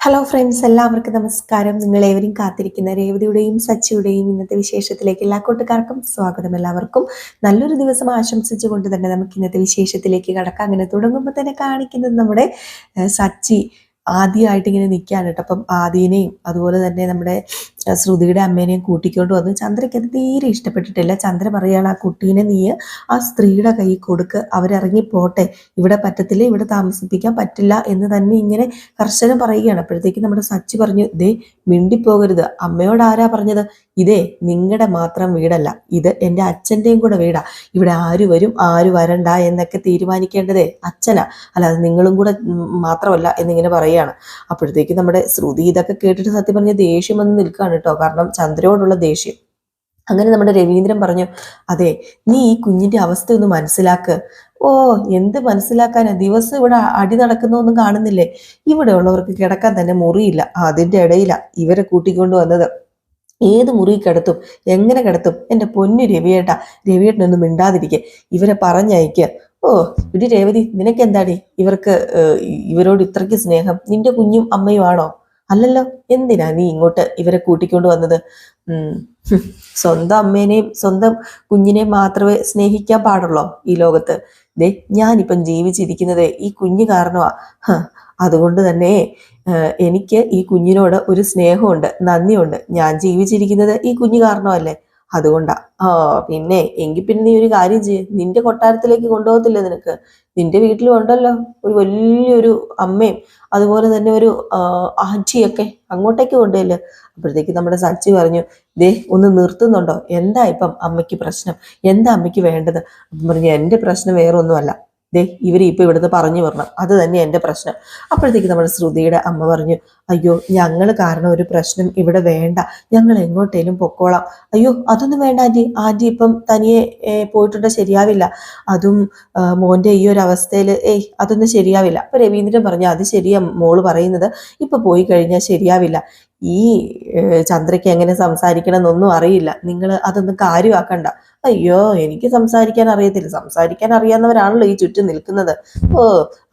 Hello friends എല്ലാവർക്കും നമസ്കാരം. നിങ്ങൾ ഏവരും കാത്തിരിക്കുന്ന രേവതിയുടെയും സച്ചിയുടെയും ഇന്നത്തെ വിശേഷത്തിലേക്ക് എല്ലാ കൂട്ടുകാർക്കും സ്വാഗതം എല്ലാവർക്കും. നല്ലൊരു ദിവസം ആശംസിച്ചുകൊണ്ട് തന്നെ നമുക്ക് ഇന്നത്തെ വിശേഷത്തിലേക്ക് കടക്കാം. അങ്ങനെ തുടങ്ങുമ്പോൾ തന്നെ കാണിക്കുന്നത് നമ്മുടെ സച്ചി ആദ്യമായിട്ട് ഇങ്ങനെ നിൽക്കുകയാണ് അപ്പം ആദ്യനെയും അതുപോലെ തന്നെ നമ്മുടെ ശ്രുതിയുടെ അമ്മേനെയും കൂട്ടിക്കൊണ്ട് വന്നു ചന്ദ്രയ്ക്ക് അത് തീരെ ഇഷ്ടപ്പെട്ടിട്ടില്ല. ചന്ദ്ര പറയാണ് ആ കുട്ടീനെ നീ ആ സ്ത്രീയുടെ കൈ കൊടുക്ക്. അവരിറങ്ങി പോട്ടെ. ഇവിടെ പറ്റത്തില്ല ഇവിടെ താമസിപ്പിക്കാൻ പറ്റില്ല എന്ന് തന്നെ ഇങ്ങനെ കർശനം പറയുകയാണ്. അപ്പോഴത്തേക്ക് നമ്മുടെ സച്ചി പറഞ്ഞു ദേ മിണ്ടിപ്പോകരുത്. അമ്മയോട് ആരാ പറഞ്ഞത്? ഇതേ നിങ്ങളുടെ മാത്രം വീടല്ല. ഇത് എന്റെ അച്ഛന്റെയും കൂടെ വീടാ. ഇവിടെ ആര് വരും ആര് വരണ്ട എന്നൊക്കെ തീരുമാനിക്കേണ്ടതേ അച്ഛനാ. അല്ലാതെ നിങ്ങളും കൂടെ മാത്രമല്ല എന്നിങ്ങനെ പറയുകയാണ്. അപ്പോഴത്തേക്ക് നമ്മുടെ ശ്രുതി ഇതൊക്കെ കേട്ടിട്ട് സത്യം പറഞ്ഞ ദേഷ്യം വന്ന് നിൽക്കുകയാണ് കേട്ടോ. കാരണം ചന്ദ്രയോടുള്ള ദേഷ്യം. അങ്ങനെ നമ്മുടെ രവീന്ദ്രൻ പറഞ്ഞു അതെ നീ ഈ കുഞ്ഞിന്റെ അവസ്ഥ ഒന്ന് മനസ്സിലാക്ക്. ഓ എന്ത് മനസ്സിലാക്കാനാ? ദിവസം ഇവിടെ അടി നടക്കുന്നൊന്നും കാണുന്നില്ലേ? ഇവിടെ ഉള്ളവർക്ക് കിടക്കാൻ തന്നെ മുറിയില്ല. അതിന്റെ ഇടയിലാ ഇവരെ കൂട്ടിക്കൊണ്ട് വന്നത്. ഏത് മുറി കിടത്തും? എങ്ങനെ കിടത്തും? എന്റെ പൊന്നു രവിയേട്ട രവിയേട്ടനൊന്നും മിണ്ടാതിരിക്കെ. ഇവരെ പറഞ്ഞയക്കുക ഓ ഇടി രേവതി നിനക്ക് എന്താടി ഇവർക്ക് ഇവരോട് ഇത്രയ്ക്ക് സ്നേഹം. നിന്റെ കുഞ്ഞും അമ്മയും ആണോ അല്ലല്ലോ എന്തിനാ നീ ഇങ്ങോട്ട് ഇവരെ കൂട്ടിക്കൊണ്ട് വന്നത്? സ്വന്തം അമ്മേനെയും സ്വന്തം കുഞ്ഞിനെയും മാത്രമേ സ്നേഹിക്കാൻ പാടുള്ളോ ഈ ലോകത്ത്? ദേ ഞാനിപ്പം ജീവിച്ചിരിക്കുന്നത് ഈ കുഞ്ഞ് കാരണമാ. അതുകൊണ്ട് തന്നെ എനിക്ക് ഈ കുഞ്ഞിനോട് ഒരു സ്നേഹമുണ്ട് നന്ദിയുണ്ട്. ഞാൻ ജീവിച്ചിരിക്കുന്നത് ഈ കുഞ്ഞ് കാരണമല്ലേ? അതുകൊണ്ടാ. ആ പിന്നെ എങ്കിൽ പിന്നെ നീ ഒരു കാര്യം ചെയ്യ്. നിന്റെ കൊട്ടാരത്തിലേക്ക് കൊണ്ടുപോകത്തില്ല നിനക്ക്? നിന്റെ വീട്ടിലും ഉണ്ടല്ലോ ഒരു വലിയൊരു അമ്മയും അതുപോലെ തന്നെ ഒരു ആജിയൊക്കെ അങ്ങോട്ടേക്ക് കൊണ്ടുപോയില്ല അപ്പോഴത്തേക്ക് നമ്മുടെ സച്ചി പറഞ്ഞു ദേ ഒന്ന് നിർത്തുന്നുണ്ടോ? എന്താ ഇപ്പം അമ്മയ്ക്ക് പ്രശ്നം? എന്താ അമ്മയ്ക്ക് വേണ്ടത്? അപ്പം പറഞ്ഞു എന്റെ പ്രശ്നം വേറെ ഒന്നുമല്ല ദേ ഇവർ ഇപ്പോൾ ഇവിടുന്ന് പറഞ്ഞു വരണം. അത് തന്നെ എന്റെ പ്രശ്നം. അപ്പോഴത്തേക്ക് നമ്മുടെ ശ്രുതിയുടെ അമ്മ പറഞ്ഞു അയ്യോ ഞങ്ങൾ കാരണം ഒരു പ്രശ്നം ഇവിടെ വേണ്ട. ഞങ്ങൾ എങ്ങോട്ടേലും പൊക്കോളാം. അയ്യോ അതൊന്നും വേണ്ട ആന്റി ആന്റി ഇപ്പം തനിയെ പോയിട്ടുണ്ട് ശരിയാവില്ല. അതും മോന്റെ ഈ ഒരു അവസ്ഥയിൽ ഏയ് അതൊന്നും ശരിയാവില്ല. അപ്പോൾ രവീന്ദ്രൻ പറഞ്ഞു അത് ശരിയാ മോൾ പറയുന്നത്. ഇപ്പം പോയി കഴിഞ്ഞാൽ ശരിയാവില്ല. ഈ ചന്ദ്രയ്ക്ക് എങ്ങനെ സംസാരിക്കണം എന്നൊന്നും അറിയില്ല. നിങ്ങൾ അതൊന്നും കാര്യമാക്കണ്ട. അയ്യോ എനിക്ക് സംസാരിക്കാൻ അറിയത്തില്ല. സംസാരിക്കാൻ അറിയാവുന്നവരാണല്ലോ ഈ ചുറ്റും നിൽക്കുന്നത്. ഓ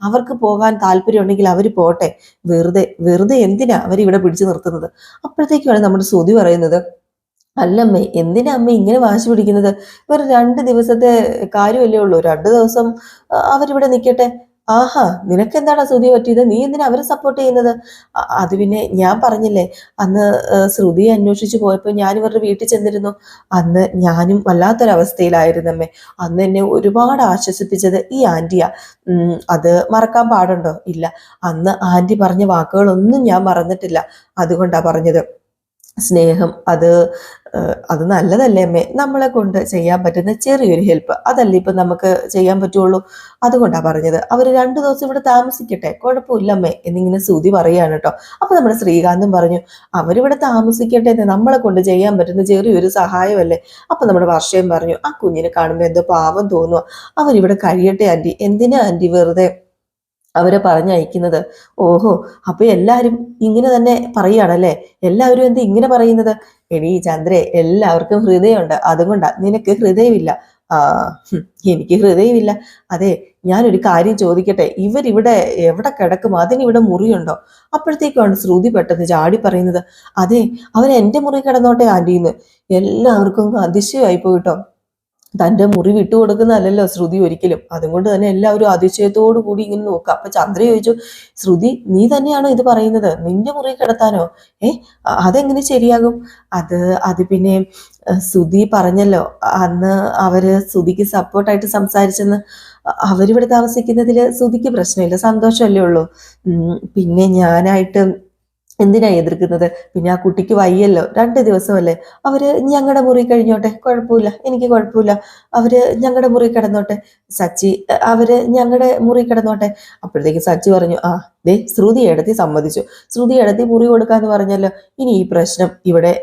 അവർക്ക് പോകാൻ താല്പര്യം ഉണ്ടെങ്കിൽ അവർ പോട്ടെ. വെറുതെ വെറുതെ എന്തിനാ അവരിവിടെ പിടിച്ചു നിർത്തുന്നത്? അപ്പോഴത്തേക്കാണ് നമ്മുടെ ശ്രുതി പറയുന്നത് അല്ലമ്മേ എന്തിനാ അമ്മ ഇങ്ങനെ വാശി പിടിക്കുന്നത്? വെറും രണ്ട് ദിവസത്തെ കാര്യമല്ലേ ഉള്ളൂ. രണ്ട് ദിവസം അവരിവിടെ നിൽക്കട്ടെ. ആഹാ നിനക്കെന്താണ് ശ്രുതി പറ്റിയത്? നീ എന്തിനാ അവരെ സപ്പോർട്ട് ചെയ്യുന്നത്? അത് പിന്നെ ഞാൻ പറഞ്ഞില്ലേ അന്ന് ശ്രുതിയെ അന്വേഷിച്ചു പോയപ്പോൾ ഞാൻ ഇവരുടെ വീട്ടിൽ ചെന്നിരുന്നു. അന്ന് ഞാനും വല്ലാത്തൊരവസ്ഥയിലായിരുന്നമ്മേ. അന്ന് എന്നെ ഒരുപാട് ആശ്വസിപ്പിച്ചത് ഈ ആന്റിയാ അത് മറക്കാൻ പാടുണ്ടോ? ഇല്ല. അന്ന് ആന്റി പറഞ്ഞ വാക്കുകളൊന്നും ഞാൻ മറന്നിട്ടില്ല. അതുകൊണ്ടാണ് പറഞ്ഞത്. സ്നേഹം അത് അത് നല്ലതല്ലേ അമ്മേ? നമ്മളെ കൊണ്ട് ചെയ്യാൻ പറ്റുന്ന ചെറിയൊരു ഹെൽപ്പ്. അതല്ലേ ഇപ്പം നമുക്ക് ചെയ്യാൻ പറ്റുള്ളൂ? അതുകൊണ്ടാണ് പറഞ്ഞത്. അവർ രണ്ടു ദിവസം ഇവിടെ താമസിക്കട്ടെ. കുഴപ്പമില്ല അമ്മേ എന്നിങ്ങനെ ശ്രുതി പറയാണ് കേട്ടോ. അപ്പം നമ്മുടെ ശ്രീകാന്തും പറഞ്ഞു അവരിവിടെ താമസിക്കട്ടെ എന്ന് നമ്മളെ കൊണ്ട് ചെയ്യാൻ പറ്റുന്ന ചെറിയൊരു സഹായമല്ലേ? അപ്പം നമ്മുടെ വർഷയും പറഞ്ഞു ആ കുഞ്ഞിനെ കാണുമ്പോൾ എന്തോ പാവം തോന്നുക അവരിവിടെ കഴിയട്ടെ ആന്റി. എന്തിനാ ആന്റി വെറുതെ അവരെ പറഞ്ഞയക്കുന്നത്. ഓഹോ അപ്പൊ എല്ലാവരും ഇങ്ങനെ തന്നെ പറയുകയാണല്ലേ? എല്ലാവരും എന്ത് ഇങ്ങനെ പറയുന്നത്? എടീ ചന്ദ്രേ എല്ലാവർക്കും ഹൃദയമുണ്ട്. അതുകൊണ്ടാ നിനക്ക് ഹൃദയമില്ല. ആ എനിക്ക് ഹൃദയമില്ല. അതെ ഞാനൊരു കാര്യം ചോദിക്കട്ടെ? ഇവരിവിടെ എവിടെ കിടക്കും? അതിനിവിടെ മുറിയുണ്ടോ? അപ്പോഴത്തേക്കാണ് ശ്രുതി പെട്ടെന്ന് ചാടി പറയുന്നത്. അതെ അവൻ എന്റെ മുറി കിടന്നോട്ടെ ആന്റിന്ന്. എല്ലാവർക്കും അതിശയമായി പോയിട്ടോ തന്റെ മുറി വിട്ടുകൊടുക്കുന്നതല്ലല്ലോ ശ്രുതി ഒരിക്കലും. അതുകൊണ്ട് തന്നെ എല്ലാവരും അതിശയത്തോടു കൂടി ഇങ്ങനെ നോക്കുക. അപ്പൊ ചന്ദ്ര ചോദിച്ചു ശ്രുതി നീ തന്നെയാണോ ഇത് പറയുന്നത്? നിന്റെ മുറി കിടത്താനോ? ഏ അതെങ്ങനെ ശരിയാകും? അത് അത് പിന്നെ ശ്രുതി പറഞ്ഞല്ലോ അന്ന് അവർ ശ്രുതിക്ക് സപ്പോർട്ടായിട്ട് സംസാരിച്ചെന്ന്. അവരിവിടെ താമസിക്കുന്നതിൽ ശ്രുതിക്ക് പ്രശ്നമില്ല സന്തോഷമല്ലേ ഉള്ളൂ. പിന്നെ ഞാനായിട്ട് എന്തിനാ എതിർക്കുന്നത്? പിന്നെ ആ കുട്ടിക്ക് വയ്യല്ലോ. രണ്ട് ദിവസമല്ലേ. അവർ ഞങ്ങളുടെ മുറി കഴിഞ്ഞോട്ടെ? കുഴപ്പമില്ല. എനിക്ക് കുഴപ്പമില്ല. അവർ ഞങ്ങളുടെ മുറി കിടന്നോട്ടെ? സച്ചി അവർ ഞങ്ങളുടെ മുറി കിടന്നോട്ടെ? അപ്പോഴത്തേക്ക് സച്ചി പറഞ്ഞു ആ ദേ ശ്രുതി എടുത്തി സമ്മതിച്ചു. ശ്രുതി എടുത്തി മുറി കൊടുക്കാന്ന് പറഞ്ഞല്ലോ. ഇനി ഈ പ്രശ്നം ഇവിടെ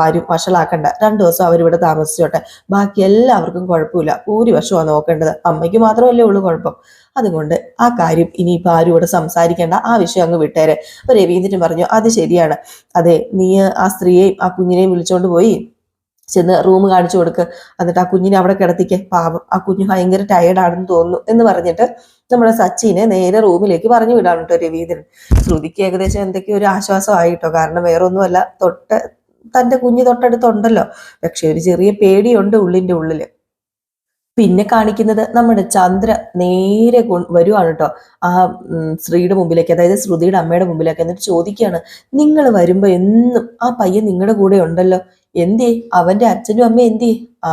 ആരും വഷളാക്കണ്ട. രണ്ടു ദിവസം അവരിവിടെ താമസിച്ചോട്ടെ. ബാക്കി എല്ലാവർക്കും കുഴപ്പമില്ല. ഭൂരിപക്ഷമാണ് നോക്കേണ്ടത്. അമ്മയ്ക്ക് മാത്രമല്ലേ ഉള്ളൂ കുഴപ്പം. അതുകൊണ്ട് ആ കാര്യം ഇനിയിപ്പോൾ ആരും ഇവിടെ സംസാരിക്കേണ്ട. ആ വിഷയം അങ്ങ് വിട്ടേരെ. അപ്പൊ രവീന്ദ്രൻ പറഞ്ഞു അത് ശരിയാണ്. അതെ നീ ആ സ്ത്രീയെയും ആ കുഞ്ഞിനെയും വിളിച്ചോണ്ട് പോയി ചെന്ന് റൂം കാണിച്ചു കൊടുക്ക്. എന്നിട്ട് ആ കുഞ്ഞിനെ അവിടെ കിടത്തിക്ക്. പാവം ആ കുഞ്ഞ് ഭയങ്കര ടയേർഡാണെന്ന് തോന്നുന്നു എന്ന് പറഞ്ഞിട്ട് നമ്മുടെ സച്ചിനെ നേരെ റൂമിലേക്ക് പറഞ്ഞു വിടാണ് കേട്ടോ രവീന്ദ്രൻ. ശ്രുതിക്ക് ഏകദേശം എന്തൊക്കെയോ ഒരു ആശ്വാസമായിട്ടോ കാരണം വേറെ ഒന്നുമല്ല തൊട്ട് തന്റെ കുഞ്ഞ് തൊട്ടടുത്തുണ്ടല്ലോ. പക്ഷെ ഒരു ചെറിയ പേടിയുണ്ട് ഉള്ളിന്റെ ഉള്ളിൽ. പിന്നെ കാണിക്കുന്നത് നമ്മുടെ ചന്ദ്ര നേരെ കൊ- വരുവാണ് കേട്ടോ. ആ ശ്രീയുടെ മുമ്പിലേക്ക് അതായത് ശ്രുതിയുടെ അമ്മയുടെ മുമ്പിലേക്ക് എന്നിട്ട് ചോദിക്കുകയാണ് നിങ്ങൾ വരുമ്പോൾ എന്നും ആ പയ്യൻ നിങ്ങളുടെ കൂടെ ഉണ്ടല്ലോ? എന്തേ അവന്റെ അച്ഛനും അമ്മയും എന്തേ ആ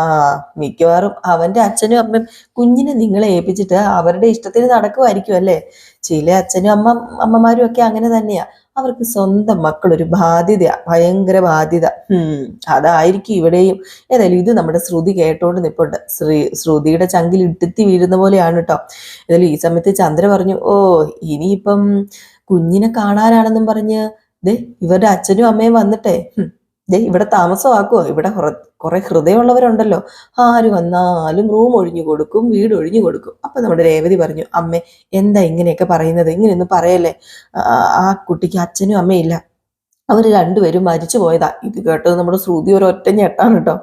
മിക്കവാറും അവന്റെ അച്ഛനും അമ്മയും കുഞ്ഞിനെ നിങ്ങളെ ഏൽപ്പിച്ചിട്ട് അവരുടെ ഇഷ്ടത്തിന് നടക്കുമായിരിക്കും അല്ലേ? ചില അച്ഛനും അമ്മ അമ്മമാരും ഒക്കെ അങ്ങനെ തന്നെയാ. അവർക്ക് സ്വന്തം മക്കൾ ഒരു ബാധ്യത ഭയങ്കര ബാധ്യത. അതായിരിക്കും ഇവിടെയും. ഏതായാലും ഇത് നമ്മുടെ ശ്രുതി കേട്ടോണ്ട് നിപ്പുണ്ട്. ശ്രീ ശ്രുതിയുടെ ചങ്കിൽ ഇട്ടുത്തി വീഴുന്ന പോലെയാണ് കേട്ടോ ഏതായാലും ഈ സമയത്ത് ചന്ദ്ര പറഞ്ഞു ഓ ഇനിയിപ്പം കുഞ്ഞിനെ കാണാനാണെന്നും പറഞ്ഞ് ദേ ഇവരുടെ അച്ഛനും അമ്മയും വന്നിട്ടെ. ഇവിടെ താമസമാക്കുമോ ഇവിടെ കുറെ ഹൃദയമുള്ളവരുണ്ടല്ലോ. ആര് വന്നാലും റൂം ഒഴിഞ്ഞു കൊടുക്കും വീട് ഒഴിഞ്ഞു കൊടുക്കും. അപ്പൊ നമ്മുടെ രേവതി പറഞ്ഞു അമ്മേ എന്താ ഇങ്ങനെയൊക്കെ പറയുന്നത്? ഇങ്ങനെയൊന്നും പറയല്ലേ? ആ, കുട്ടിക്ക് അച്ഛനും അമ്മയില്ല അവർ രണ്ടുപേരും മരിച്ചു പോയതാ ഇത് കേട്ടത് നമ്മുടെ ശ്രുതി ഒരു ഒറ്റ ഞെട്ടാണ് കേട്ടോ.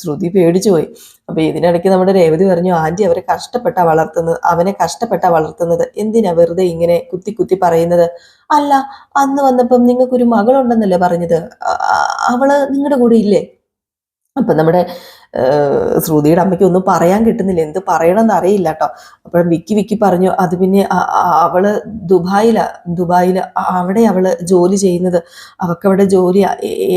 ശ്രുതി പേടിച്ചു പോയി അപ്പൊ ഇതിനിടയ്ക്ക് നമ്മുടെ രേവതി പറഞ്ഞു ആന്റി അവരെ കഷ്ടപ്പെട്ടാ വളർത്തുന്നത് അവനെ കഷ്ടപ്പെട്ടാ വളർത്തുന്നത്. എന്തിനാ വെറുതെ ഇങ്ങനെ കുത്തി കുത്തി പറയുന്നത്? അല്ല അന്ന് വന്നപ്പം നിങ്ങൾക്കൊരു മകളുണ്ടെന്നല്ലേ പറഞ്ഞത്. അവൾ നിങ്ങളുടെ കൂടെ ഇല്ലേ? അപ്പൊ നമ്മുടെ ശ്രുതിയുടെ അമ്മയ്ക്ക് ഒന്നും പറയാൻ കിട്ടുന്നില്ല. എന്ത് പറയണമെന്ന് അറിയില്ല കേട്ടോ. അപ്പോഴും വിക്കി വിക്കി പറഞ്ഞു അത് പിന്നെ അവൾ ദുബായിലാ ദുബായിൽ അവിടെ അവൾ ജോലി ചെയ്യുന്നത്. അവക്കവിടെ ജോലി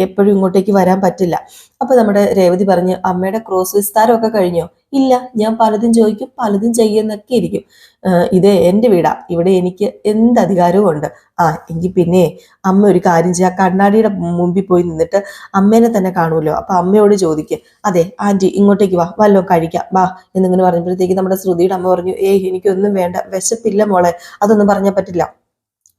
എപ്പോഴും ഇങ്ങോട്ടേക്ക് വരാൻ പറ്റില്ല. അപ്പൊ നമ്മുടെ രേവതി പറഞ്ഞു അമ്മയുടെ ക്രോസ് വിസ്താരമൊക്കെ കഴിഞ്ഞോ? ഇല്ല ഞാൻ പലതും ചോദിക്കും പലതും ചെയ്യുന്നൊക്കെ ഇരിക്കും. ഇത് എന്റെ വീടാ. ഇവിടെ എനിക്ക് എന്ത് അധികാരവും ഉണ്ട്. ആ എങ്കിൽ പിന്നെ അമ്മ ഒരു കാര്യം ചെയ്യാം. കണ്ണാടിയുടെ മുമ്പിൽ പോയി നിന്നിട്ട് അമ്മേനെ തന്നെ കാണുമല്ലോ. അപ്പൊ അമ്മയോട് ചോദിക്കുക അതെ ആന്റി ഇങ്ങോട്ടേക്ക് വാ. വല്ലോ കഴിക്കാം. വാ. എന്നിങ്ങനെ പറഞ്ഞപ്പോഴത്തേക്ക് നമ്മുടെ ശ്രുതിയുടെ അമ്മ പറഞ്ഞു ഏയ് എനിക്കൊന്നും വേണ്ട. വിശപ്പില്ല മോളെ. അതൊന്നും പറഞ്ഞാൽ പറ്റില്ല.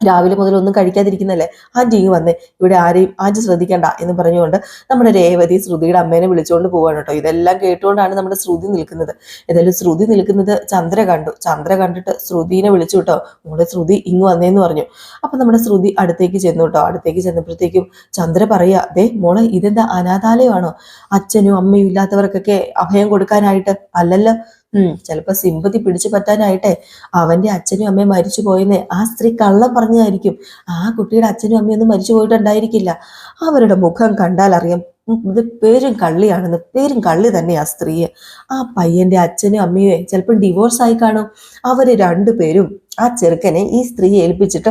രാവിലെ മുതൽ ഒന്നും കഴിക്കാതിരിക്കുന്നല്ലേ? ആന്റി ഇങ്ങ് വന്നേ. ഇവിടെ ആരെയും ആന്റി ശ്രദ്ധിക്കണ്ട എന്ന് പറഞ്ഞുകൊണ്ട് നമ്മുടെ രേവതി ശ്രുതിയുടെ അമ്മേനെ വിളിച്ചുകൊണ്ട് പോവാണ് കേട്ടോ. ഇതെല്ലാം കേട്ടുകൊണ്ടാണ് നമ്മുടെ ശ്രുതി നിൽക്കുന്നത്. ഏതായാലും ശ്രുതി നിൽക്കുന്നത് ചന്ദ്ര കണ്ടു. ചന്ദ്ര കണ്ടിട്ട് ശ്രുതിനെ വിളിച്ചു കേട്ടോ. നമ്മുടെ ശ്രുതി ഇങ്ങ് വന്നേന്ന് പറഞ്ഞു. അപ്പം നമ്മുടെ ശ്രുതി അടുത്തേക്ക് ചെന്നു കേട്ടോ. അടുത്തേക്ക് ചെന്നപ്പോഴത്തേക്കും ചന്ദ്ര പറയുക ദേ മോളെ ഇതെന്താ അനാഥാലയമാണോ? അച്ഛനും അമ്മയും ഇല്ലാത്തവർക്കൊക്കെ അഭയം കൊടുക്കാനായിട്ട് അല്ലല്ലോ? ഉം ചിലപ്പോ സിമ്പതി പിടിച്ചു പറ്റാനായിട്ടെ. അവന്റെ അച്ഛനും അമ്മയും മരിച്ചു പോയെന്ന്. ആ സ്ത്രീ കള്ളം പറഞ്ഞതായിരിക്കും. ആ കുട്ടിയുടെ അച്ഛനും അമ്മയും ഒന്നും മരിച്ചു പോയിട്ടുണ്ടായിരിക്കില്ല. അവരുടെ മുഖം കണ്ടാൽ അറിയാം ഇത് പേരും കള്ളിയാണെന്ന് പേരും കള്ളി തന്നെ ആ സ്ത്രീയെ. ആ പയ്യന്റെ അച്ഛനും അമ്മയും ചിലപ്പോൾ ഡിവോഴ്സ് ആയി കാണും. അവർ രണ്ടുപേരും ആ ചെറുക്കനെ ഈ സ്ത്രീയെ ഏൽപ്പിച്ചിട്ട്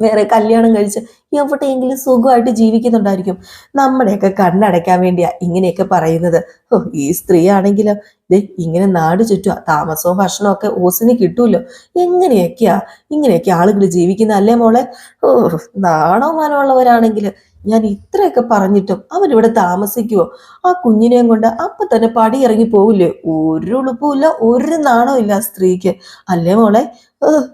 വേറെ കല്യാണം കഴിച്ച് എവിടെയെങ്കിലും സുഖമായിട്ട് ജീവിക്കുന്നുണ്ടായിരിക്കും. നമ്മുടെയൊക്കെ കണ്ണടയ്ക്കാൻ വേണ്ടിയാ ഇങ്ങനെയൊക്കെ പറയുന്നത്. ഓ ഈ സ്ത്രീ ആണെങ്കിലോ ദേ ഇങ്ങനെ നാട് ചുറ്റുക താമസവും ഭക്ഷണവും ഒക്കെ ഓസിന് കിട്ടൂല്ലോ എങ്ങനെയൊക്കെയാ? ഇങ്ങനെയൊക്കെ ആളുകൾ ജീവിക്കുന്ന അല്ലേ മോളെ? ഓ നാണോ മാനമുള്ളവരാണെങ്കിൽ ഞാൻ ഇത്രയൊക്കെ പറഞ്ഞിട്ടും അവരിവിടെ താമസിക്കുവോ? ആ കുഞ്ഞിനെയും കൊണ്ട് അപ്പൊ തന്നെ പടി ഇറങ്ങി പോവില്ലേ? ഒരു ഉളുപ്പുമില്ല ഒരു നാണവും ഇല്ല സ്ത്രീക്ക്. അല്ലേ മോളെ?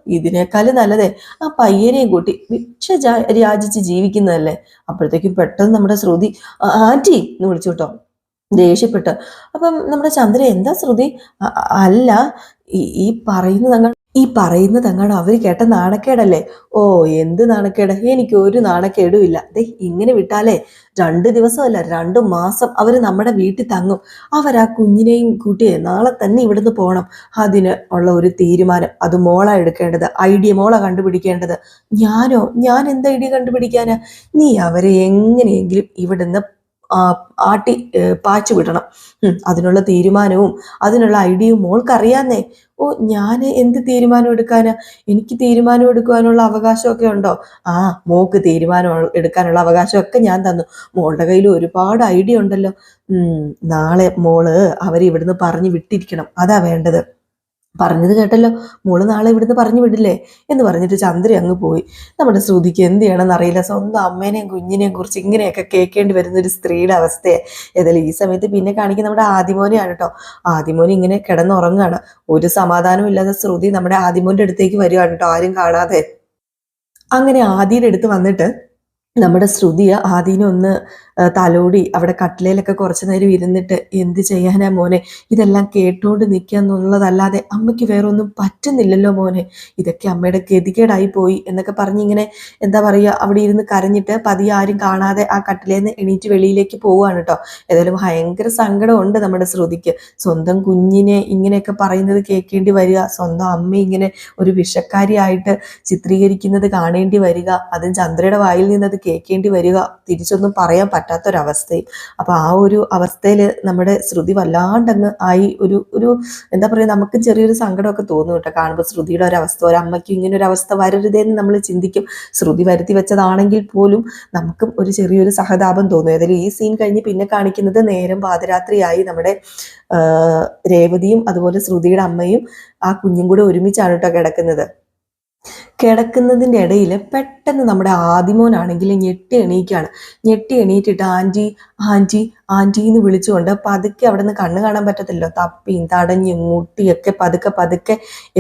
ഇതിനേക്കാളും നല്ലതേ. ആ പയ്യനെയും കൂട്ടി ഭിക്ഷ രാജിച്ച് ജീവിക്കുന്നതല്ലേ? അപ്പോഴത്തേക്കും പെട്ടെന്ന് നമ്മുടെ ശ്രുതി ആറ്റി എന്ന് വിളിച്ചു കേട്ടോ. ദേഷ്യപ്പെട്ട്. അപ്പം നമ്മുടെ ചന്ദ്ര എന്താ ശ്രുതി? "അ- അ- അല്ല ഈ- പറയുന്നത് അങ്ങ് ഈ പറയുന്നത് അങ്ങാണ്. അവർ കേട്ട നാണക്കേടല്ലേ? ഓ എന്ത് നാണക്കേട്? എനിക്ക് ഒരു നാണക്കേടും ഇല്ല ദേ ഇങ്ങനെ വിട്ടാലേ രണ്ട് ദിവസമല്ല രണ്ടു മാസം അവർ നമ്മുടെ വീട്ടിൽ തങ്ങും. അവർ ആ കുഞ്ഞിനെയും കൂട്ടിയെ നാളെ തന്നെ ഇവിടുന്ന് പോകണം അതിന് ഉള്ള ഒരു തീരുമാനം. അത് മോളാ എടുക്കേണ്ടത്. ഐഡിയ മോളാ കണ്ടുപിടിക്കേണ്ടത്. ഞാനോ? ഞാൻ എന്ത് ഐഡിയ കണ്ടുപിടിക്കാനാ? നീ അവരെ എങ്ങനെയെങ്കിലും ഇവിടുന്ന് ആട്ടി പാച്ചു വിടണം. അതിനുള്ള തീരുമാനവും അതിനുള്ള ഐഡിയയും മോൾക്കറിയാന്നേ. ഓ ഞാൻ എന്ത് തീരുമാനം എടുക്കാനാ? എനിക്ക് തീരുമാനം എടുക്കുവാനുള്ള അവകാശമൊക്കെ ഉണ്ടോ? ആ മോക്ക് തീരുമാനം എടുക്കാനുള്ള അവകാശമൊക്കെ ഞാൻ തന്നു. മോളുടെ കയ്യിൽ ഒരുപാട് ഐഡിയ ഉണ്ടല്ലോ. നാളെ മോൾ അവരെ ഇവിടുന്ന് പറഞ്ഞു വിട്ടിരിക്കണം. അതാ വേണ്ടത്. പറഞ്ഞത് കേട്ടല്ലോ മോൾ നാളെ ഇവിടുന്ന് പറഞ്ഞു വിടില്ലേ? എന്ന് പറഞ്ഞിട്ട് ചന്ദ്ര അങ്ങ് പോയി. നമ്മുടെ ശ്രുതിക്ക് എന്ത് ചെയ്യണമെന്ന് അറിയില്ല. സ്വന്തം അമ്മേനെയും കുഞ്ഞിനെയും കുറിച്ച് ഇങ്ങനെയൊക്കെ കേൾക്കേണ്ടി വരുന്ന ഒരു സ്ത്രീയുടെ അവസ്ഥയെ. ഏതായാലും ഈ സമയത്ത് പിന്നെ കാണിക്കുന്ന നമ്മുടെ ആദിമോനെയാണ് കേട്ടോ. ആദിമോൻ ഇങ്ങനെ കിടന്നുറങ്ങാണ്. ഒരു സമാധാനവും ഇല്ലാതെ ശ്രുതി നമ്മുടെ ആദിമോന്റെ അടുത്തേക്ക് വരികയാണ് കേട്ടോ ആരും കാണാതെ. അങ്ങനെ ആദിയുടെ അടുത്ത് വന്നിട്ട് നമ്മുടെ ശ്രുതിയെ ആദ്യം ഒന്ന് തലോടി അവിടെ കട്ടിലയിലൊക്കെ കുറച്ചു നേരം ഇരുന്നിട്ട് എന്ത് ചെയ്യാനാ മോനെ? ഇതെല്ലാം കേട്ടോണ്ട് നിൽക്കുക എന്നുള്ളതല്ലാതെ അമ്മയ്ക്ക് വേറെ ഒന്നും പറ്റുന്നില്ലല്ലോ മോനെ. ഇതൊക്കെ അമ്മയുടെ ഗതികേടായി പോയി എന്നൊക്കെ പറഞ്ഞിങ്ങനെ എന്താ പറയുക അവിടെ ഇരുന്ന് കരഞ്ഞിട്ട് പതിയെ ആരും കാണാതെ ആ കട്ടിലേന്ന് എണീറ്റ് വെളിയിലേക്ക് പോവുകയാണ് കേട്ടോ. ഏതായാലും ഭയങ്കര സങ്കടമുണ്ട് നമ്മുടെ ശ്രുതിക്ക്. സ്വന്തം കുഞ്ഞിനെ ഇങ്ങനെയൊക്കെ പറയുന്നത് കേൾക്കേണ്ടി വരിക സ്വന്തം അമ്മ ഇങ്ങനെ ഒരു വിഷക്കാരിയായിട്ട് ചിത്രീകരിക്കുന്നത് കാണേണ്ടി വരിക അതും ചന്ദ്രയുടെ വായിൽ നിന്ന് അത് കേൾക്കേണ്ടി വരിക തിരിച്ചൊന്നും പറയാൻ പറ്റാത്തൊരവസ്ഥയും അപ്പോൾ ആ ഒരു അവസ്ഥയിൽ നമ്മുടെ ശ്രുതി വല്ലാണ്ടങ്ങ് ആയി ഒരു ഒരു എന്താ പറയുക നമുക്ക് ചെറിയൊരു സങ്കടമൊക്കെ തോന്നും കേട്ടോ. കാണുമ്പോൾ ശ്രുതിയുടെ ഒരവസ്ഥ ഒരമ്മയ്ക്ക് ഇങ്ങനെ ഒരു അവസ്ഥ വരരുതെന്ന് നമ്മൾ ചിന്തിക്കും. ശ്രുതി വരുത്തി വെച്ചതാണെങ്കിൽ പോലും നമുക്കും ഒരു ചെറിയൊരു സഹതാപം തോന്നും. ഏതായാലും ഈ സീൻ കഴിഞ്ഞ് പിന്നെ കാണിക്കുന്നത് നേരം പാതിരാത്രിയായി നമ്മുടെ രേവതിയും അതുപോലെ ശ്രുതിയുടെ അമ്മയും ആ കുഞ്ഞും കൂടെ ഒരുമിച്ചാണ് കേട്ടോ കിടക്കുന്നത്. കിടക്കുന്നതിന്റെ ഇടയിൽ പെട്ടെന്ന് നമ്മുടെ ആദിമോനാണെങ്കിൽ ഞെട്ടി എണീക്കുകയാണ് ഞെട്ടി എണീറ്റിട്ട് ആന്റി ആന്റി ആന്റി എന്ന് വിളിച്ചുകൊണ്ട് പതുക്കെ അവിടെ നിന്ന് കണ്ണ് കാണാൻ പറ്റത്തില്ലല്ലോ. തപ്പിയും തടഞ്ഞും മുട്ടിയൊക്കെ പതുക്കെ പതുക്കെ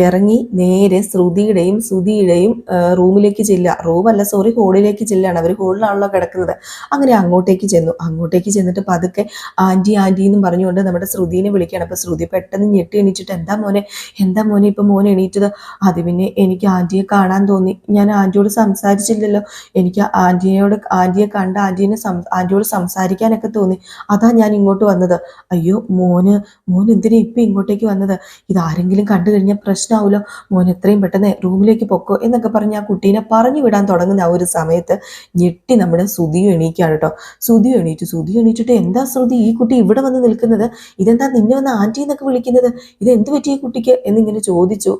ഇറങ്ങി നേരെ ശ്രുതിയുടെയും ശ്രുതിയുടെയും റൂമിലേക്ക് ചെല്ലുക. റൂമല്ല സോറി ഹോളിലേക്ക് ചെല്ലുകയാണ്. അവർ ഹോളിലാണല്ലോ കിടക്കുന്നത്. അങ്ങനെ അങ്ങോട്ടേക്ക് ചെന്നു. അങ്ങോട്ടേക്ക് ചെന്നിട്ട് പതുക്കെ ആന്റി ആന്റി എന്നും പറഞ്ഞുകൊണ്ട് നമ്മുടെ ശ്രുതിനെ വിളിക്കുകയാണ്. അപ്പോൾ ശ്രുതി പെട്ടെന്ന് ഞെട്ടി എണീച്ചിട്ട് എന്താ മോനെ? എന്താ മോനെ? ഇപ്പം മോനെ എണീറ്റത്? അത് പിന്നെ എനിക്ക് ആന്റിയെ കാണാൻ തോന്നി. ഞാൻ ആന്റിയോട് സംസാരിച്ചില്ലല്ലോ. എനിക്ക് ആന്റിയോട് ആന്റിയെ കണ്ട ആന്റീനെ ആന്റിയോട് സംസാരിക്കാനൊക്കെ തോന്നി. അതാ ഞാൻ ഇങ്ങോട്ട് വന്നത്. അയ്യോ മോന് മോൻ എന്തിനാ ഇപ്പം ഇങ്ങോട്ടേക്ക് വന്നത്? ഇതാരെങ്കിലും കണ്ടു കഴിഞ്ഞാൽ പ്രശ്നമാവുമല്ലോ മോൻ എത്രയും പെട്ടെന്ന് റൂമിലേക്ക് പൊക്കോ എന്നൊക്കെ പറഞ്ഞ് ആ കുട്ടീനെ പറഞ്ഞു വിടാൻ തുടങ്ങുന്ന ആ ഒരു സമയത്ത് ഞെട്ടി നമ്മുടെ സുതി എണീക്കുകയാണ് കേട്ടോ. സുതി എണീറ്റു സുതി എണീറ്റിട്ട് എന്താ ശ്രുതി ഈ കുട്ടി ഇവിടെ വന്ന് നിൽക്കുന്നത്? ഇതെന്താ നിന്നെ വന്ന് ആന്റി എന്നൊക്കെ വിളിക്കുന്നത്? ഇത് എന്ത് പറ്റി ഈ കുട്ടിക്ക്? എന്നിങ്ങനെ ചോദിച്ചു.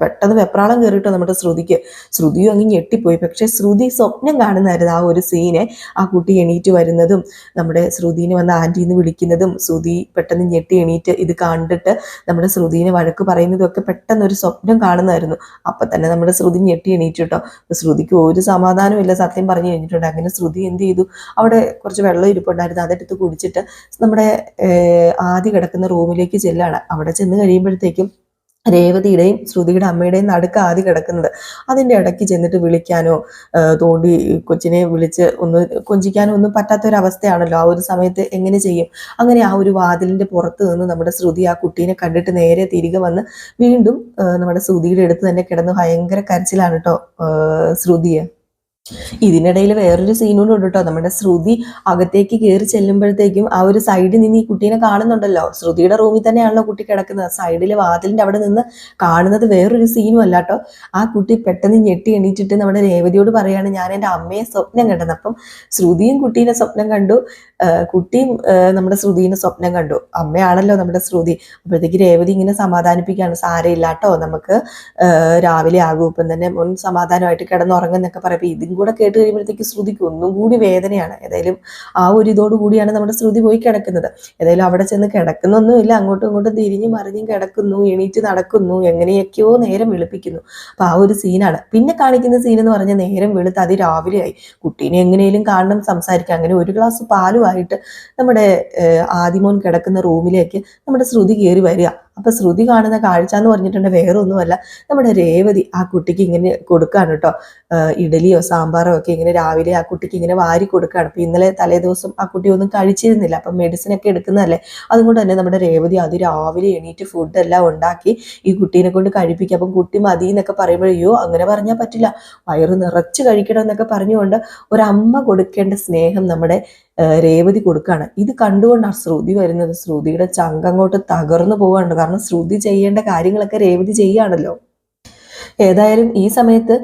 പെട്ടെന്ന് വെപ്രാളം കയറിയിട്ട് നമ്മുടെ ശ്രുതിക്ക് ശ്രുതിയും അങ്ങ് ഞെട്ടിപ്പോയി. പക്ഷെ ശ്രുതി സ്വപ്നം കാണുന്നതായിരുന്നു ആ ഒരു സീനെ ആ കുട്ടി എണീറ്റ് വരുന്നതും നമ്മുടെ ശ്രുതിനെ വന്ന് ആന്റി എന്ന് വിളിക്കുന്നതും ശ്രുതി പെട്ടെന്ന് ഞെട്ടി എണീറ്റ് ഇത് കണ്ടിട്ട് നമ്മുടെ ശ്രുതിനെ വഴക്ക് പറയുന്നതും ഒക്കെ പെട്ടെന്ന് ഒരു സ്വപ്നം കാണുന്നതായിരുന്നു. അപ്പൊ തന്നെ നമ്മുടെ ശ്രുതി ഞെട്ടി എണീറ്റ് കേട്ടോ. ശ്രുതിക്ക് ഒരു സമാധാനവും ഇല്ല സത്യം പറഞ്ഞു കഴിഞ്ഞിട്ടുണ്ട്. അങ്ങനെ ശ്രുതി എന്ത് ചെയ്തു? അവിടെ കുറച്ച് വെള്ളം ഇരിപ്പുണ്ടായിരുന്നു. അതെടുത്ത് കുടിച്ചിട്ട് നമ്മുടെ ആദ്യ കിടക്കുന്ന റൂമിലേക്ക് ചെല്ലാണ്. അവിടെ ചെന്ന് കഴിയുമ്പോഴത്തേക്കും രേവതിയുടെയും ശ്രുതിയുടെ അമ്മയുടെയും നടുക്ക് ആദ്യം കിടക്കുന്നത്. അതിന്റെ ഇടയ്ക്ക് ചെന്നിട്ട് വിളിക്കാനോ തോണ്ടി കൊച്ചിനെ വിളിച്ച് ഒന്ന് കൊഞ്ചിക്കാനോ ഒന്നും പറ്റാത്തൊരവസ്ഥയാണല്ലോ. ആ ഒരു സമയത്ത് എങ്ങനെ ചെയ്യും? അങ്ങനെ ആ ഒരു വാതിലിന്റെ പുറത്ത് നിന്ന് നമ്മുടെ ശ്രുതി ആ കുട്ടീനെ കണ്ടിട്ട് നേരെ തിരികെ വന്ന് വീണ്ടും നമ്മുടെ ശ്രുതിയുടെ അടുത്ത് തന്നെ കിടന്ന് ഭയങ്കര കരച്ചിലാണ് കേട്ടോ ശ്രുതിയെ. ഇതിനിടയിൽ വേറൊരു സീനും ഉണ്ട് കേട്ടോ നമ്മുടെ ശ്രുതി അകത്തേക്ക് കയറി ചെല്ലുമ്പോഴത്തേക്കും ആ ഒരു സൈഡിൽ നിന്ന് ഈ കുട്ടീനെ കാണുന്നുണ്ടല്ലോ. ശ്രുതിയുടെ റൂമിൽ തന്നെയാണല്ലോ കുട്ടി കിടക്കുന്നത്. സൈഡിൽ വാതിലിന്റെ അവിടെ നിന്ന് കാണുന്നത് വേറൊരു സീനും അല്ല കേട്ടോ ആ കുട്ടി പെട്ടെന്ന് ഞെട്ടി എണീറ്റിട്ട് നമ്മുടെ രേവതിയോട് പറയാണ് ഞാൻ എന്റെ അമ്മയെ സ്വപ്നം കണ്ടത്. അപ്പം ശ്രുതിയും കുട്ടീനെ സ്വപ്നം കണ്ടു. കുട്ടിയും നമ്മുടെ ശ്രുതിനെ സ്വപ്നം കണ്ടു. അമ്മയാണല്ലോ നമ്മുടെ ശ്രുതി. അപ്പോഴത്തേക്ക് രേവതി ഇങ്ങനെ സമാധാനിപ്പിക്കുകയാണ്. സാരയില്ല കേട്ടോ നമുക്ക് രാവിലെ ആകും. ഇപ്പം തന്നെ മുൻ സമാധാനമായിട്ട് കിടന്നുറങ്ങുന്നൊക്കെ പറയുമ്പോൾ ഇതും കൂടെ കേട്ട് കഴിയുമ്പോഴത്തേക്ക് ശ്രുതിക്ക് ഒന്നും കൂടി വേദനയാണ്. ഏതായാലും ആ ഒരു ഇതോടുകൂടിയാണ് നമ്മുടെ ശ്രുതി പോയി കിടക്കുന്നത്. ഏതായാലും അവിടെ ചെന്ന് കിടക്കുന്നൊന്നുമില്ല. അങ്ങോട്ടും ഇങ്ങോട്ടും തിരിഞ്ഞും മറിഞ്ഞും കിടക്കുന്നു എണീറ്റ് നടക്കുന്നു എങ്ങനെയൊക്കെയോ നേരം വെളുപ്പിക്കുന്നു. അപ്പൊ ആ ഒരു സീനാണ്. പിന്നെ കാണിക്കുന്ന സീൻ എന്ന് പറഞ്ഞാൽ നേരം വെളുത്ത് അത് രാവിലെയായി കുട്ടീനെ എങ്ങനെയും കാണണം സംസാരിക്കാം. അങ്ങനെ ഒരു ഗ്ലാസ് പാലുമായിട്ട് നമ്മുടെ ആദിമോൻ കിടക്കുന്ന റൂമിലേക്ക് നമ്മുടെ ശ്രുതി കയറി വരിക. അപ്പൊ ശ്രുതി കാണുന്ന കാഴ്ച എന്ന് പറഞ്ഞിട്ടുണ്ടെങ്കിൽ വേറെ ഒന്നുമല്ല നമ്മുടെ രേവതി ആ കുട്ടിക്ക് ഇങ്ങനെ കൊടുക്കാണ് കേട്ടോ. ഇഡലിയോ സാമ്പാറോ ഒക്കെ ഇങ്ങനെ രാവിലെ ആ കുട്ടിക്ക് ഇങ്ങനെ വാരി കൊടുക്കുകയാണ് അപ്പൊ ഇന്നലെ തലേ ദിവസം ആ കുട്ടി ഒന്നും കഴിച്ചിരുന്നില്ല. അപ്പം മെഡിസിൻ ഒക്കെ എടുക്കുന്നതല്ലേ? അതുകൊണ്ട് തന്നെ നമ്മുടെ രേവതി അത് രാവിലെ എണീറ്റ് ഫുഡ് എല്ലാം ഉണ്ടാക്കി ഈ കുട്ടീനെ കൊണ്ട് കഴിപ്പിക്കുക അപ്പം കുട്ടി മതി എന്നൊക്കെ പറയുമ്പോൾ അയ്യോ അങ്ങനെ പറഞ്ഞാൽ പറ്റില്ല. വയറ് നിറച്ച് കഴിക്കണം എന്നൊക്കെ പറഞ്ഞുകൊണ്ട് ഒരമ്മ കൊടുക്കേണ്ട സ്നേഹം നമ്മുടെ രേവതി കൊടുക്കുകയാണ് ഇത് കണ്ടുകൊണ്ടാണ് ശ്രുതി വരുന്നത് ശ്രുതിയുടെ ചങ്കങ്ങോട്ട് തകർന്നു പോവാണ് കാരണം ശ്രുതി ചെയ്യേണ്ട കാര്യങ്ങളൊക്കെ രേവതി ചെയ്യാണല്ലോ ഏതായാലും ഈ സമയത്ത്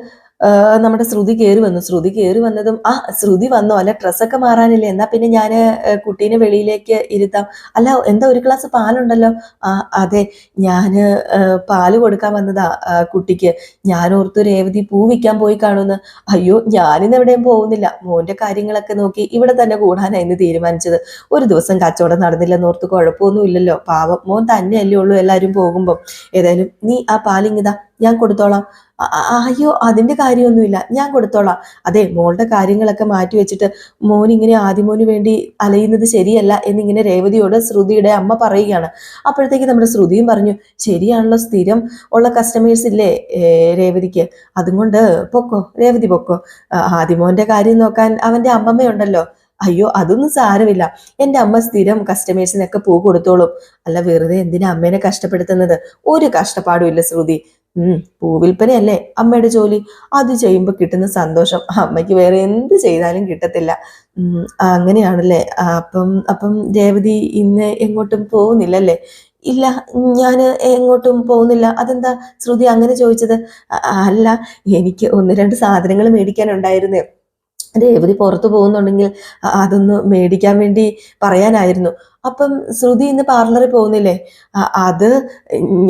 നമ്മുടെ ശ്രുതി കയറി വന്നു. ശ്രുതി കയറി വന്നതും ആ ശ്രുതി വന്നോ? അല്ല ഡ്രസ്സൊക്കെ മാറാനില്ലേ? എന്നാ പിന്നെ ഞാൻ കുട്ടീനെ വെളിയിലേക്ക് ഇരുത്താം. അല്ല എന്താ ഒരു ഗ്ലാസ് പാലുണ്ടല്ലോ? ആ അതെ. ഞാൻ പാൽ കൊടുക്കാൻ വന്നതാ കുട്ടിക്ക്. ഞാൻ ഓർത്തു രേവതി പൂ വിൽക്കാൻ പോയി കാണുമെന്ന് അയ്യോ ഞാനിന്ന് എവിടെയും പോകുന്നില്ല. മോന്റെ കാര്യങ്ങളൊക്കെ നോക്കി ഇവിടെ തന്നെ കൂടാനായി ഇന്ന് തീരുമാനിച്ചത്. ഒരു ദിവസം കച്ചവടം നടന്നില്ലെന്ന് ഓർത്ത് കുഴപ്പമൊന്നും ഇല്ലല്ലോ പാവം മോൻ തന്നെയല്ലേ ഉള്ളൂ എല്ലാവരും പോകുമ്പോൾ ഏതായാലും നീ ആ പാലിങ്ങിതാ ഞാൻ കൊടുത്തോളാം. "അ- അ- അയ്യോ അതിന്റെ കാര്യമൊന്നുമില്ല. ഞാൻ കൊടുത്തോളാം. അതെ മോളുടെ കാര്യങ്ങളൊക്കെ മാറ്റി വെച്ചിട്ട് മോൻ ഇങ്ങനെ ആദ്യമോന് വേണ്ടി അലയുന്നത് ശരിയല്ല എന്നിങ്ങനെ രേവതിയോട് ശ്രുതിയുടെ അമ്മ പറയുകയാണ്. അപ്പോഴത്തേക്ക് നമ്മുടെ ശ്രുതിയും പറഞ്ഞു ശരിയാണല്ലോ സ്ഥിരം ഉള്ള കസ്റ്റമേഴ്സ് ഇല്ലേ രേവതിക്ക്? അതുകൊണ്ട് പൊക്കോ രേവതി പൊക്കോ? ആദിമോന്റെ കാര്യം നോക്കാൻ അവന്റെ അമ്മമ്മയുണ്ടല്ലോ. അയ്യോ അതൊന്നും സാരമില്ല. എന്റെ അമ്മ സ്ഥിരം കസ്റ്റമേഴ്സിനൊക്കെ പൂ കൊടുത്തോളും. അല്ല വെറുതെ എന്തിനാ അമ്മേനെ കഷ്ടപ്പെടുത്തുന്നത്? ഒരു കഷ്ടപ്പാടും ഇല്ല ശ്രുതി. ഉം പൂവിൽപ്പനയല്ലേ അമ്മയുടെ ജോലി? അത് ചെയ്യുമ്പോൾ കിട്ടുന്ന സന്തോഷം. അമ്മയ്ക്ക് വേറെ എന്ത് ചെയ്താലും കിട്ടത്തില്ല. അങ്ങനെയാണല്ലേ? അപ്പം അപ്പം രേവതി ഇന്ന് എങ്ങോട്ടും പോകുന്നില്ലല്ലേ? ഇല്ല ഞാൻ എങ്ങോട്ടും പോകുന്നില്ല. അതെന്താ ശ്രുതി അങ്ങനെ ചോദിച്ചത്? അല്ല എനിക്ക് ഒന്ന് രണ്ട് സാധനങ്ങൾ മേടിക്കാനുണ്ടായിരുന്നു. രേവതി പുറത്തു പോകുന്നുണ്ടെങ്കിൽ അതൊന്ന് മേടിക്കാൻ വേണ്ടി പറയാനായിരുന്നു. അപ്പം ശ്രുതി ഇന്ന് പാർലറിൽ പോകുന്നില്ലേ? അത്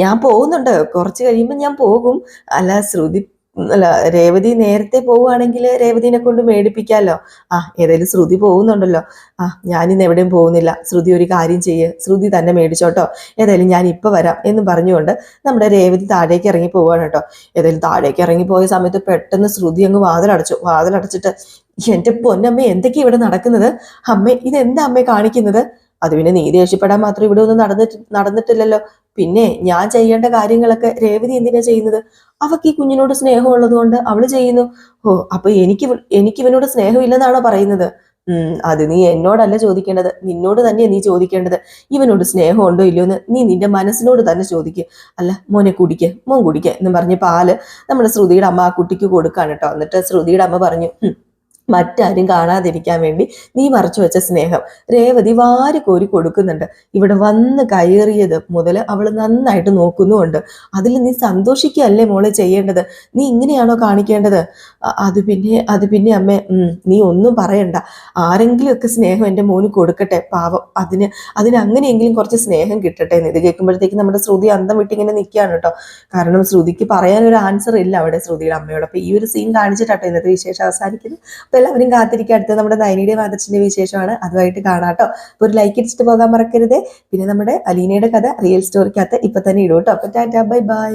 ഞാൻ പോകുന്നുണ്ട്. കുറച്ച് കഴിയുമ്പോൾ ഞാൻ പോകും. അല്ല ശ്രുതി അല്ല രേവതി നേരത്തെ പോവുകയാണെങ്കിൽ രേവതിനെ കൊണ്ട് മേടിപ്പിക്കാമല്ലോ ആ ഏതായാലും ശ്രുതി പോകുന്നുണ്ടല്ലോ. ആ ഞാനിന്ന് എവിടെയും പോകുന്നില്ല. ശ്രുതി ഒരു കാര്യം ചെയ്യ്. ശ്രുതി തന്നെ മേടിച്ചോട്ടോ. ഏതായാലും ഞാൻ ഇപ്പോൾ വരാം എന്ന് പറഞ്ഞുകൊണ്ട് നമ്മുടെ രേവതി താഴേക്ക് ഇറങ്ങി പോവുകയാണ് കേട്ടോ. ഏതായാലും താഴേക്ക് ഇറങ്ങി പോയ സമയത്ത് പെട്ടെന്ന് ശ്രുതി അങ്ങ് വാതിലടച്ചു. വാതിലടച്ചിട്ട് എന്റെ പൊന്നമ്മ എന്തൊക്കെയാണ് ഇവിടെ നടക്കുന്നത്? അമ്മേ ഇതെന്താ അമ്മേ കാണിക്കുന്നത്? അത് പിന്നെ നീ ദേഷ്യപ്പെടാൻ മാത്രം ഇവിടെ ഒന്നും നടന്നിട്ട് നടന്നിട്ടില്ലല്ലോ. പിന്നെ ഞാൻ ചെയ്യേണ്ട കാര്യങ്ങളൊക്കെ രേവതി എന്തിനാ ചെയ്യുന്നത്? അവക്ക് ഈ കുഞ്ഞിനോട് സ്നേഹം ഉള്ളത് കൊണ്ട് അവൾ ചെയ്യുന്നു. ഓ അപ്പൊ എനിക്ക് എനിക്ക് ഇവനോട് സ്നേഹമില്ലെന്നാണോ പറയുന്നത്? ഉം അത് നീ എന്നോടല്ല ചോദിക്കേണ്ടത്. നിന്നോട് തന്നെയാ നീ ചോദിക്കേണ്ടത്. ഇവനോട് സ്നേഹമുണ്ടോ ഇല്ലയോ എന്ന് നീ നിന്റെ മനസ്സിനോട് തന്നെ ചോദിക്കുക അല്ല മോനെ കുടിക്ക് മോൻ കുടിക്ക എന്ന് പറഞ്ഞ് പാൽ നമ്മുടെ ശ്രുതിയുടെ അമ്മ ആ കുട്ടിക്ക് കൊടുക്കാണ് കേട്ടോ. എന്നിട്ട് ശ്രുതിയുടെ അമ്മ പറഞ്ഞു "ഉം, മറ്റാരും കാണാതിരിക്കാൻ വേണ്ടി നീ മറച്ചു വെച്ച സ്നേഹം. രേവതി വാരി കോരി കൊടുക്കുന്നുണ്ട്. ഇവിടെ വന്ന് കയറിയത് മുതൽ അവൾ നന്നായിട്ട് നോക്കുന്നുമുണ്ട്. അതിൽ നീ സന്തോഷിക്കുകയല്ലേ മോളെ ചെയ്യേണ്ടത്? നീ ഇങ്ങനെയാണോ കാണിക്കേണ്ടത്? അത് പിന്നെ അത് പിന്നെ അമ്മേ നീ ഒന്നും പറയണ്ട. ആരെങ്കിലുമൊക്കെ സ്നേഹം എന്റെ മോന് കൊടുക്കട്ടെ. പാവം അതിന് അതിന് അങ്ങനെയെങ്കിലും കുറച്ച് സ്നേഹം കിട്ടട്ടെ എന്ന് ഇത് കേൾക്കുമ്പോഴത്തേക്ക് നമ്മുടെ ശ്രുതി അന്തം വിട്ടിങ്ങനെ നിൽക്കുകയാണ് കേട്ടോ. കാരണം ശ്രുതിക്ക് പറയാനൊരു ആൻസർ ഇല്ല അവിടെ ശ്രുതിയുടെ അമ്മയോട് ഈ ഒരു സീൻ കാണിച്ചിട്ടാട്ടോ ഇന്നത്തെ വിശേഷം അവസാനിക്കുന്നത്. അപ്പൊ എല്ലാവരും കാത്തിരിക്കുക അടുത്ത നമ്മുടെ നൈനിയുടെ മാതൃച്ചിന്റെ വിശേഷമാണ് അതുമായിട്ട് കാണാട്ടോ. അപ്പൊ ഒരു ലൈക്ക് ഇടിച്ചിട്ട് പോകാൻ മറക്കരുത്. പിന്നെ നമ്മുടെ അലീനയുടെ കഥ റിയൽ സ്റ്റോറിക്കകത്ത് ഇപ്പൊ തന്നെ ഇടും കേട്ടോ. അപ്പൊ ടാറ്റാ ബൈ ബൈ